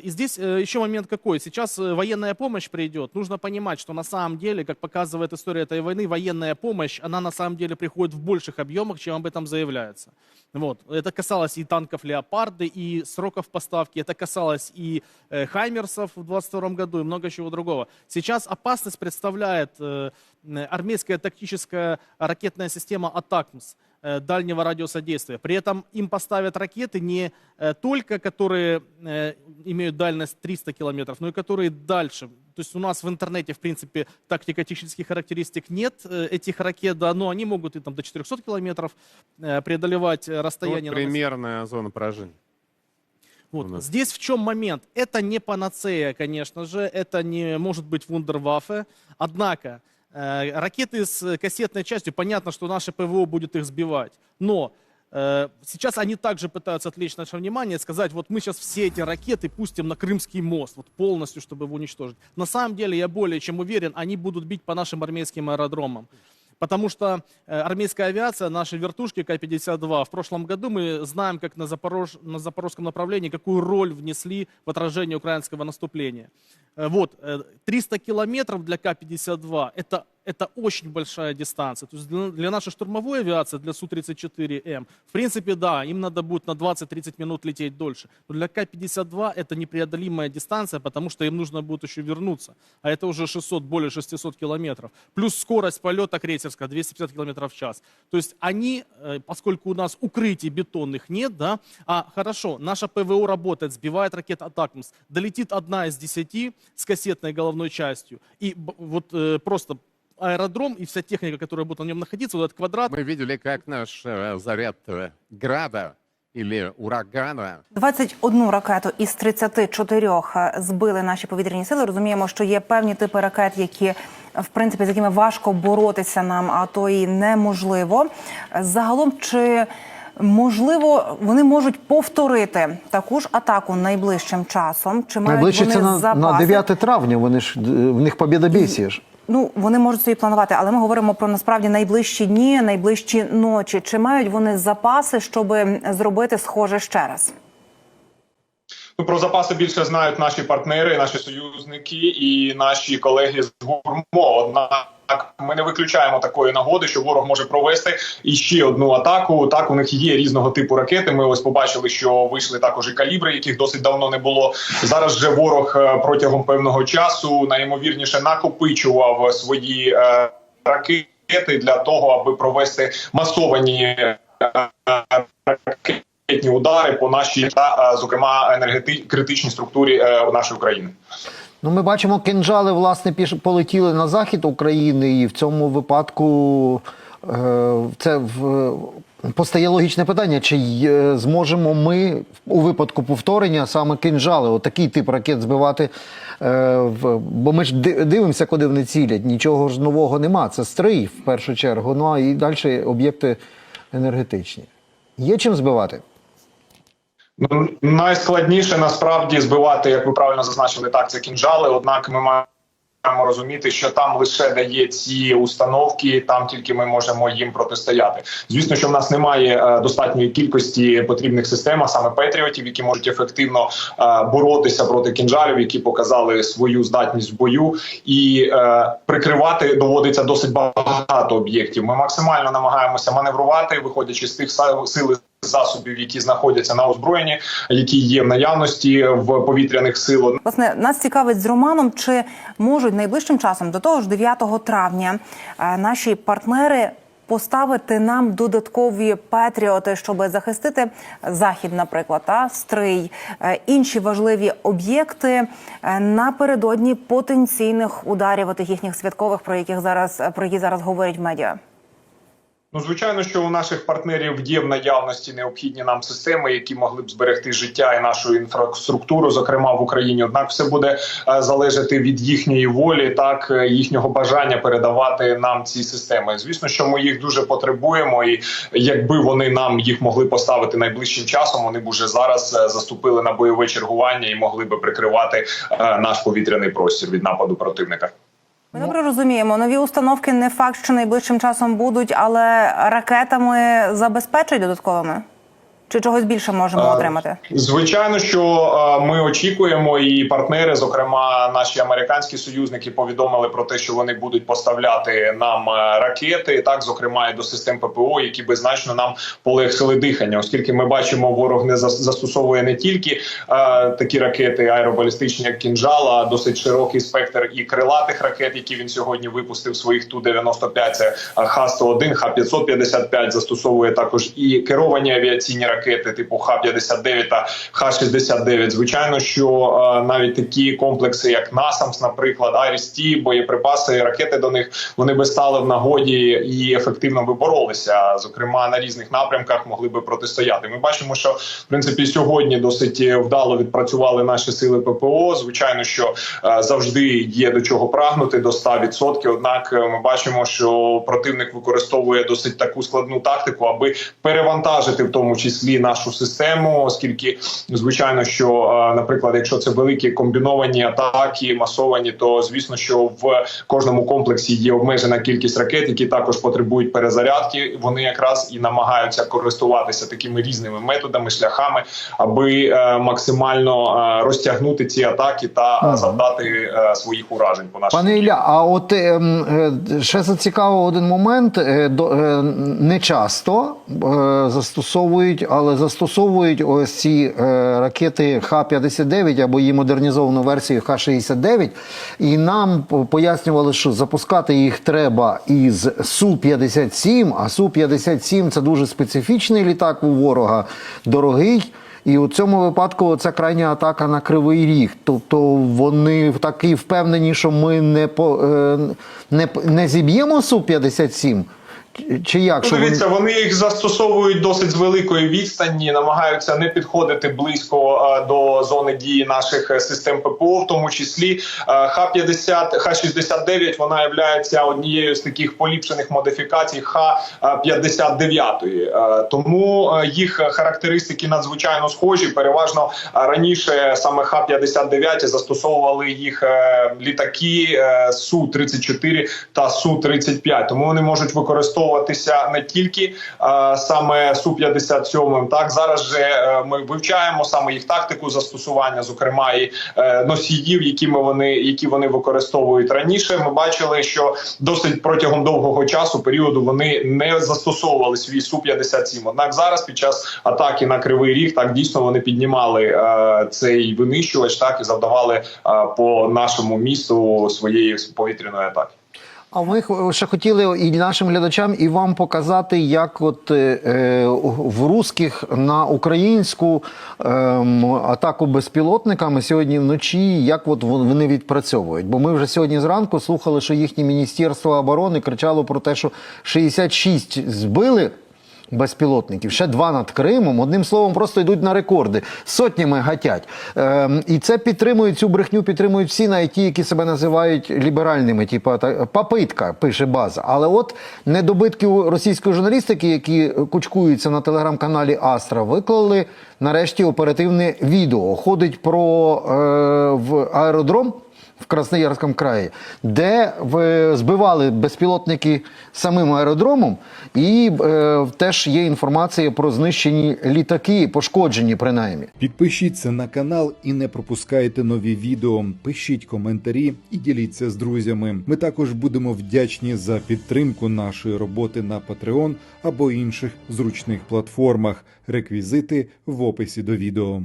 И здесь э, еще момент какой. Сейчас э, военная помощь придет. Нужно понимать, что на самом деле, как показывает история этой войны, военная помощь, она на самом деле приходит в больших объемах, чем об этом заявляется. Вот. Это касалось и танков «Леопарды», и сроков поставки. Это касалось и э, «Хаймерсов» в 2022 году, и много чего другого. Сейчас опасность представляет армейская тактическая ракетная система «Атакмс» дальнего радиуса действия. При этом им поставят ракеты не э, только, которые э, имеют дальность 300 километров, но и которые дальше. То есть у нас в интернете, в принципе, тактико-технических характеристик нет э, этих ракет, да, но они могут и там до 400 километров э, преодолевать э, расстояние. вот на примерная зона поражения. вот. Здесь в чем момент? Это не панацея, конечно же, это не может быть вундерваффе. Однако, э, ракеты с кассетной частью, понятно, что наше ПВО будет их сбивать. Но э, сейчас они также пытаются отвлечь наше внимание и сказать, вот мы сейчас все эти ракеты пустим на Крымский мост, вот полностью, чтобы его уничтожить. На самом деле, я более чем уверен, они будут бить по нашим армейским аэродромам. Потому что э, армейская авиация, наши вертушки К-52, в прошлом году мы знаем, как на, Запорож... на запорожском направлении, какую роль внесли в отражение украинского наступления. Э, вот, э, 300 километров для К-52 это, это очень большая дистанция. То есть для, для нашей штурмовой авиации, для Су-34М, в принципе, да, им надо будет на 20-30 минут лететь дольше. Но для К-52 это непреодолимая дистанция, потому что им нужно будет еще вернуться. А это уже 600, более 600 километров. Плюс скорость полета крейсерская 250 километров в час. То есть они, э, поскольку у нас укрытий бетонных нет, да, а хорошо, наша ПВО работает, сбивает ракет «Атакмс», долетит одна из десяти с кассетной головной частью, и вот э, просто аэродром и вся техника, которая будет на нем находиться, вот этот квадрат, Мы видели, как наш э, заряд э, града или урагана 21 ракету із 34 збили наші повітряні сили. Розуміємо, що є певні типи ракет, які в принципі з якими важко боротися нам, а то і неможливо. Загалом, чи можливо вони можуть повторити таку ж атаку найближчим часом? Чи мають Найближче вони це на, на запаси? 9 травня. Вони ж е, в них побєдобєсія ж. Ну вони можуть собі планувати, але ми говоримо про насправді найближчі дні, найближчі ночі. Чи мають вони запаси, щоб зробити схоже ще раз? Ну, про запаси більше знають наші партнери, наші союзники і наші колеги з гурмо. Однак ми не виключаємо такої нагоди, що ворог може провести іще одну атаку. Так у них є різного типу ракети. Ми ось побачили, що вийшли також і калібри, яких досить давно не було. Зараз же ворог е, протягом певного часу найімовірніше накопичував свої е, ракети для того, аби провести масовані е, ракетні удари по нашій та, е, зокрема, енергети критичній структурі е, нашої країни. Ну, ми бачимо, кинджали власне піш... полетіли на захід України, і в цьому випадку е, це в... постає логічне питання: чи е, зможемо ми у випадку повторення саме кинджали, отакий тип ракет збивати? Е. Бо ми ж дивимося, куди вони цілять. Нічого ж нового нема. Це стрий в першу чергу. Ну а і далі об'єкти енергетичні. Є чим збивати? Ну, найскладніше насправді збивати, як ви правильно зазначили, так це кінжали. Однак ми маємо розуміти, що там лише дає ці установки, там тільки ми можемо їм протистояти. Звісно, що в нас немає е, достатньої кількості потрібних систем, а саме патріотів, які можуть ефективно е, боротися проти кінжалів, які показали свою здатність в бою, і е, прикривати доводиться досить багато об'єктів. Ми максимально намагаємося маневрувати, виходячи з тих са- сил. і Засобів, які знаходяться на озброєнні, які є в наявності в повітряних сил. Власне, нас цікавить з Романом, чи можуть найближчим часом, до того ж 9 травня, е, наші партнери поставити нам додаткові патріоти, щоб захистити захід, наприклад, та стрий, е, інші важливі об'єкти е, напередодні потенційних ударів отих їхніх святкових, про яких зараз про які зараз говорять в медіа. Ну, звичайно, що у наших партнерів є в наявності необхідні нам системи, які могли б зберегти життя і нашу інфраструктуру, зокрема в Україні. Однак, все буде е, залежати від їхньої волі, так е, їхнього бажання передавати нам ці системи. Звісно, що ми їх дуже потребуємо, і якби вони нам їх могли поставити найближчим часом, вони б уже зараз е, заступили на бойове чергування і могли би прикривати наш повітряний простір від нападу противника. Ми добре розуміємо, нові установки не факт, що найближчим часом будуть, але ракетами забезпечать додатковими. Чи чогось більше можемо Е, отримати? Звичайно, що е, ми очікуємо, і партнери, зокрема наші американські союзники, повідомили про те, що вони будуть поставляти нам е, ракети, так зокрема і до систем ППО, які би значно нам полегшили дихання, оскільки ми бачимо, ворог не застосовує не тільки такі ракети аеробалістичні, як кінжала, а досить широкий спектр і крилатих ракет, які він сьогодні випустив своїх ту 95 Це Х-101, Х-555, застосовує також і керовані авіаційні ракети, типу Х-59 та Х-69. Звичайно, що е, навіть такі комплекси, як НАСАМС, наприклад, Айріс-Ті, боєприпаси, ракети до них вони би стали в нагоді і ефективно би боролися. Зокрема, на різних напрямках могли би протистояти. Ми бачимо, що в принципі сьогодні досить вдало відпрацювали наші сили ППО. Звичайно, що е, завжди є до чого прагнути до 100%. Однак е, ми бачимо, що противник використовує досить таку складну тактику, аби перевантажити в тому числі нашу систему, оскільки звичайно, що, е, наприклад, якщо це великі комбіновані атаки, масовані, то звісно, що в кожному комплексі є обмежена кількість ракет, які також потребують перезарядки. Вони якраз і намагаються користуватися такими різними методами, шляхами, аби е, максимально е, розтягнути ці атаки та Ага. завдати своїх уражень по нашій Пане Ілля, а от ще зацікавив один момент. Не часто застосовують, але застосовують ось ці е, ракети Х-59 або її модернізовану версію Х-69. І нам пояснювали, що запускати їх треба із Су-57, а Су-57 це дуже специфічний літак у ворога, дорогий. І у цьому випадку це крайня атака на кривий ріг. Тобто вони такі впевнені, що ми не по е, не, не зіб'ємо су 57 чи як? Ну, дивіться, вони їх застосовують досить з великої відстані, намагаються не підходити близько е, до зони дії наших е, систем ППО, в тому числі е, Х-50, Х-69, вона є однією з таких поліпшених модифікацій Х-59. Е, Тому е, їх характеристики надзвичайно схожі. Переважно раніше саме Х-59 застосовували їх літаки е, Су-34 та Су-35. Тому вони можуть використовуватися не тільки е, саме Су-57. Так зараз же е, ми вивчаємо саме їх тактику застосування, зокрема і е, носіїв, якими вони які вони використовують раніше. Ми бачили, що досить протягом довгого часу періоду вони не застосовували свій Су-57. Однак зараз під час атаки на кривий ріг так дійсно вони піднімали е, цей винищувач, так і завдавали е, по нашому місту своєї повітряної атаки. А ми ще хотіли і нашим глядачам, і вам показати, як от е, е, в русських на українську е, атаку безпілотниками сьогодні вночі, як от вони відпрацьовують. Бо ми вже сьогодні зранку слухали, що їхнє міністерство оборони кричало про те, що 66 збили. Безпілотників, ще два над Кримом. Одним словом, просто йдуть на рекорди. Сотнями гатять. Ем, і це підтримують цю брехню, підтримують всі, навіть ті, які себе називають ліберальними, типу та, попитка, пише база. Але от недобитки російської журналістики, які кучкуються на телеграм-каналі Астра, виклали нарешті оперативне відео. Ходить про е, в аеродром в Красноярському краї, де збивали безпілотники самим аеродромом, і е, теж є інформація про знищені літаки, пошкоджені принаймні. Підпишіться на канал і не пропускайте нові відео. Пишіть коментарі і діліться з друзями. Ми також будемо вдячні за підтримку нашої роботи на Patreon або інших зручних платформах. Реквізити в описі до відео.